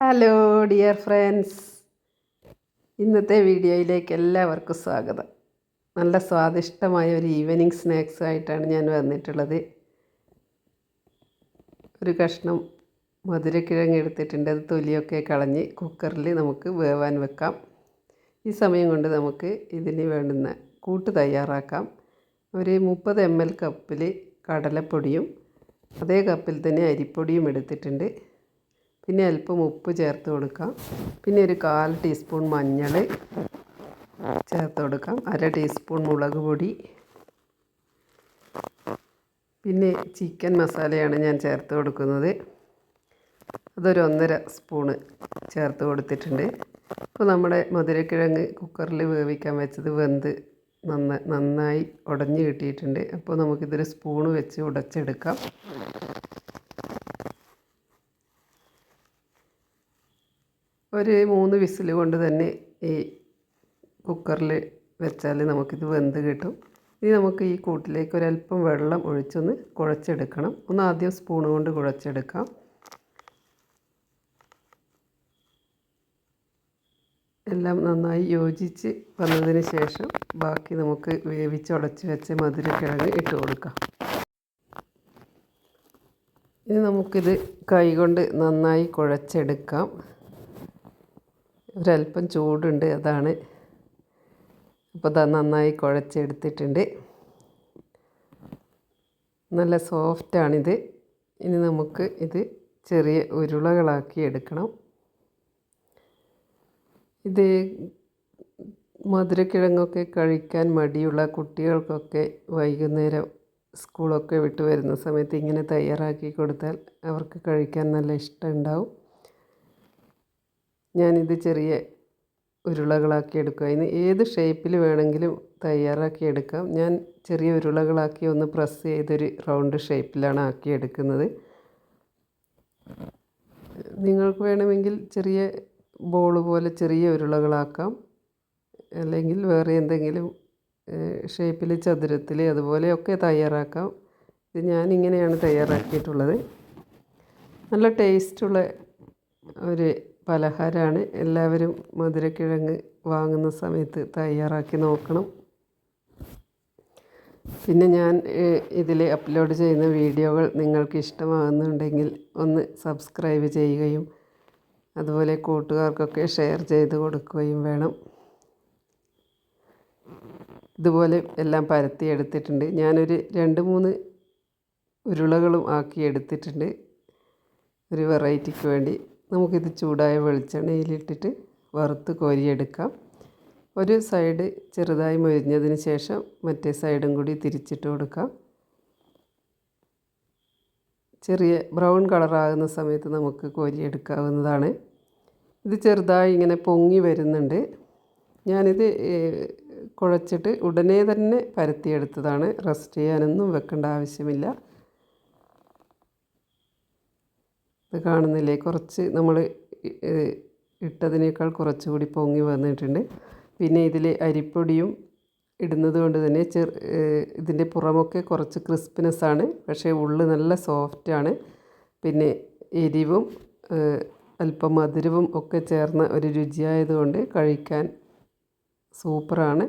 Hello dear friends ഇന്നത്തെ വീഡിയോയിലേക്ക് എല്ലാവർക്കും സ്വാഗതം. നല്ല സ്വാദിഷ്ടമായ ഒരു ഈവനിങ് സ്നാക്സ് ആയിട്ടാണ് ഞാൻ വന്നിട്ടുള്ളത്. ഒരു കഷ്ണം മധുരക്കിഴങ്ങ് എടുത്തിട്ടുണ്ട്. അത് തൊലിയൊക്കെ കളഞ്ഞ് കുക്കറിൽ നമുക്ക് വേവാൻ വെക്കാം. ഈ സമയം കൊണ്ട് നമുക്ക് ഇതിന് വേണ്ടുന്ന കൂട്ട് തയ്യാറാക്കാം. ഒരു മുപ്പത് എം എൽ കപ്പിൽ കടലപ്പൊടിയും അതേ കപ്പിൽ തന്നെ അരിപ്പൊടിയും എടുത്തിട്ടുണ്ട്. പിന്നെ അല്പം ഉപ്പ് ചേർത്ത് കൊടുക്കാം. പിന്നെ ഒരു കാൽ ടീസ്പൂൺ മഞ്ഞൾ ചേർത്ത് കൊടുക്കാം. അര ടീസ്പൂൺ മുളക് പൊടി. പിന്നെ ചിക്കൻ മസാലയാണ് ഞാൻ ചേർത്ത് കൊടുക്കുന്നത്. അതൊരു ഒന്നര സ്പൂണ് ചേർത്ത് കൊടുത്തിട്ടുണ്ട്. അപ്പോൾ നമ്മുടെ മധുരക്കിഴങ്ങ് കുക്കറിൽ വേവിക്കാൻ വെച്ചത് വെന്ത് നന്ന നന്നായി ഉടഞ്ഞു കിട്ടിയിട്ടുണ്ട്. അപ്പോൾ നമുക്കിതൊരു സ്പൂണ് വെച്ച് ഉടച്ചെടുക്കാം. ഒരു മൂന്ന് വിസിൽ കൊണ്ട് തന്നെ ഈ കുക്കറിൽ വെച്ചാൽ നമുക്കിത് വെന്ത് കിട്ടും. ഇനി നമുക്ക് ഈ കൂട്ടിലേക്ക് ഒരല്പം വെള്ളം ഒഴിച്ചൊന്ന് കുഴച്ചെടുക്കണം. ഒന്ന് ആദ്യം സ്പൂൺ കൊണ്ട് കുഴച്ചെടുക്കാം. എല്ലാം നന്നായി യോജിച്ച് വന്നതിന് ശേഷം ബാക്കി നമുക്ക് വേവിച്ചുടച്ച് വെച്ച മധുരക്കിഴങ്ങ് ഇട്ട് കൊടുക്കാം. ഇനി നമുക്കിത് കൈകൊണ്ട് നന്നായി കുഴച്ചെടുക്കാം. ഒരല്പം ചൂടുണ്ട് അതാണ്. അപ്പോൾ അത് നന്നായി കുഴച്ചെടുത്തിട്ടുണ്ട്. നല്ല സോഫ്റ്റാണിത്. ഇനി നമുക്ക് ഇത് ചെറിയ ഉരുളകളാക്കി എടുക്കണം. ഇത് മധുരക്കിഴങ്ങൊക്കെ കഴിക്കാൻ മടിയുള്ള കുട്ടികൾക്കൊക്കെ വൈകുന്നേരം സ്കൂളൊക്കെ വിട്ട് വരുന്ന സമയത്ത് ഇങ്ങനെ തയ്യാറാക്കി കൊടുത്താൽ അവർക്ക് കഴിക്കാൻ നല്ല ഇഷ്ടമുണ്ടാവും ഞാനിത് ചെറിയ ഉരുളകളാക്കി എടുക്കുക. ഇനി ഏത് ഷേപ്പിൽ വേണമെങ്കിലും തയ്യാറാക്കി എടുക്കാം. ഞാൻ ചെറിയ ഉരുളകളാക്കി ഒന്ന് പ്രസ് ചെയ്തൊരു റൗണ്ട് ഷേപ്പിലാണ് ആക്കി എടുക്കുന്നത്. നിങ്ങൾക്ക് വേണമെങ്കിൽ ചെറിയ ബോൾ പോലെ ചെറിയ ഉരുളകളാക്കാം. അല്ലെങ്കിൽ വേറെ എന്തെങ്കിലും ഷേപ്പിൽ ചതുരത്തിൽ അതുപോലെയൊക്കെ തയ്യാറാക്കാം. ഇത് ഞാൻ ഇങ്ങനെയാണ് തയ്യാറാക്കിയിട്ടുള്ളത്. നല്ല ടേസ്റ്റുള്ള ഒരു പലഹാരമാണ്. എല്ലാവരും മധുരക്കിഴങ്ങ് വാങ്ങുന്ന സമയത്ത് തയ്യാറാക്കി നോക്കണം. പിന്നെ ഞാൻ ഇതിൽ അപ്ലോഡ് ചെയ്യുന്ന വീഡിയോകൾ നിങ്ങൾക്ക് ഇഷ്ടമാകുന്നുണ്ടെങ്കിൽ ഒന്ന് സബ്സ്ക്രൈബ് ചെയ്യുകയും അതുപോലെ കൂട്ടുകാർക്കൊക്കെ ഷെയർ ചെയ്ത് കൊടുക്കുകയും വേണം. ഇതുപോലെ എല്ലാം പരത്തി എടുത്തിട്ടുണ്ട്. ഞാനൊരു രണ്ട് മൂന്ന് ഉരുളകളും ആക്കി എടുത്തിട്ടുണ്ട്. ഒരു വെറൈറ്റിക്ക് വേണ്ടി. നമുക്കിത് ചൂടായ വെളിച്ചെണ്ണയിലിട്ടിട്ട് വറുത്ത് കോരിയെടുക്കാം. ഒരു സൈഡ് ചെറുതായി മൊരിഞ്ഞതിന് ശേഷം മറ്റേ സൈഡും കൂടി തിരിച്ചിട്ട് കൊടുക്കാം. ചെറിയ ബ്രൗൺ കളറാകുന്ന സമയത്ത് നമുക്ക് കോരിയെടുക്കാവുന്നതാണ്. ഇത് ചെറുതായി ഇങ്ങനെ പൊങ്ങി വരുന്നുണ്ട്. ഞാനിത് കുഴച്ചിട്ട് ഉടനെ തന്നെ പരത്തിയെടുത്തതാണ്. റെസ്റ്റ് ചെയ്യാനൊന്നും വെക്കേണ്ട ആവശ്യമില്ല. ഇത് കാണുന്നില്ലേ? കുറച്ച് നമ്മൾ ഇട്ടതിനേക്കാൾ കുറച്ചുകൂടി പൊങ്ങി വന്നിട്ടുണ്ട്. പിന്നെ ഇതിൽ അരിപ്പൊടിയും ഇടുന്നത് കൊണ്ട് തന്നെ ചെറു ഇതിന്റെ പുറമൊക്കെ കുറച്ച് ക്രിസ്പിനെസ് ആണ്. പക്ഷേ ഉള്ളു നല്ല സോഫ്റ്റാണ് പിന്നെ എരിവും അല്പം മധുരവും ഒക്കെ ചേർന്ന ഒരു രുചിയായതുകൊണ്ട് കഴിക്കാൻ സൂപ്പറാണ്.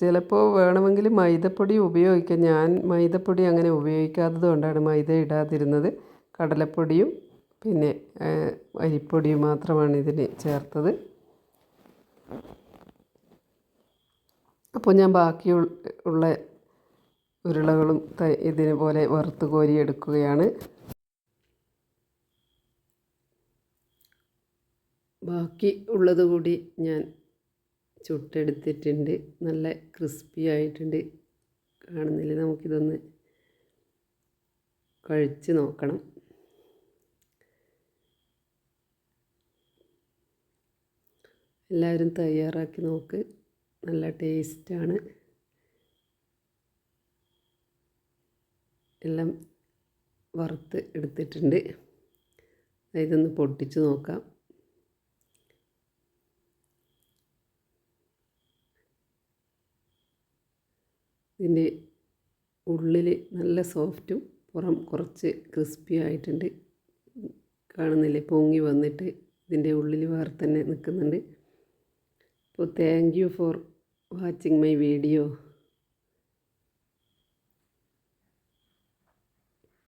ചിലപ്പോൾ വേണമെങ്കിൽ മൈദപ്പൊടി ഉപയോഗിക്കാം. ഞാൻ മൈദപ്പൊടി അങ്ങനെ ഉപയോഗിക്കാത്തത് കൊണ്ടാണ് മൈദ ഇടാതിരുന്നത്. കടലപ്പൊടിയും പിന്നെ അരിപ്പൊടിയും മാത്രമാണ് ഇതിന് ചേർത്തത്. അപ്പോൾ ഞാൻ ബാക്കി ഉള്ള ഉരുളകളും ഇതിന് പോലെ വറുത്ത് കോരി എടുക്കുകയാണ്. ബാക്കി ഉള്ളത് കൂടി ഞാൻ ചുട്ടെടുത്തിട്ടുണ്ട്. നല്ല ക്രിസ്പി ആയിട്ടുണ്ട്. കാണുന്നില്ല? നമുക്കിതൊന്ന് കഴിച്ച് നോക്കണം. എല്ലാവരും തയ്യാറാക്കി നോക്ക്. നല്ല ടേസ്റ്റാണ്. എല്ലാം വറുത്ത് എടുത്തിട്ടുണ്ട്. ഇതൊന്ന് പൊട്ടിച്ച് നോക്കാം. ഇതിന്റെ ഉള്ളിൽ നല്ല സോഫ്റ്റും പുറം കുറച്ച് ക്രിസ്പി ആയിട്ടുണ്ട്. കാണുന്നില്ലേ? പൊങ്ങി വന്നിട്ട് ഇതിന്റെ ഉള്ളിൽ വേറെ തന്നെ നിൽക്കുന്നുണ്ട്. അപ്പോൾ thank you for watching my video